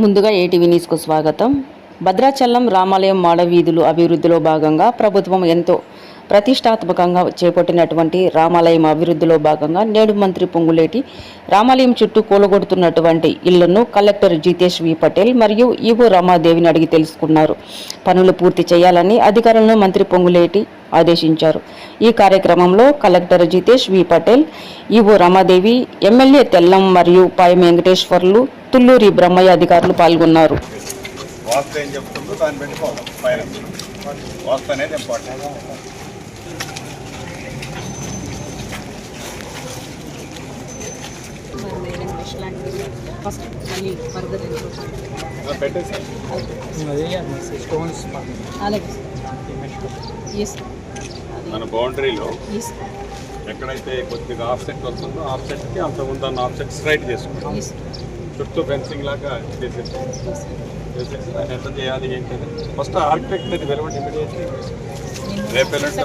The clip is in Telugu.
ముందుగా ఏటీవీ న్యూస్కు స్వాగతం. భద్రాచలం రామాలయం మాడవీధులు అభివృద్ధిలో భాగంగా ప్రభుత్వం ఎంతో ప్రతిష్టాత్మకంగా చేపట్టినటువంటి రామాలయం అభివృద్ధిలో భాగంగా నేడు మంత్రి పొంగులేటి రామాలయం చుట్టూ కూలగొడుతున్నటువంటి ఇళ్ళను కలెక్టర్ జితేష్ వి పటేల్ మరియు ఈవో రమాదేవిని అడిగి తెలుసుకున్నారు. పనులు పూర్తి చేయాలని అధికారులను మంత్రి పొంగులేటి ఆదేశించారు. ఈ కార్యక్రమంలో collector Jitesh V Patel EO Ramadevi MLA Tellam మరియు పాయం వెంకటేశ్వర్లు తుల్లూరి బ్రహ్మయ్య అధికారులు పాల్గొన్నారు. ఏం దాన్ని అనేది ఫస్ట్ మళ్ళీ ఫర్దర్ అలాగే మన బౌండరీలో ఎక్కడైతే కొద్దిగా ఆఫ్సెట్ వస్తుందో ఆఫ్సెట్కి అంత ముందన్న ఆఫ్సెట్ స్ట్రైట్ చేసుకుంటాం. చుట్టూ ఫెన్సింగ్ లాగా చేసేసి. చేసేసి దాన్ని ఎంత చేయాలి ఏంటది ఫస్ట్ ఆర్కిటెక్ట్ అది వెలవండి ఇమీడియట్లీ రేపు ఎల్లుండి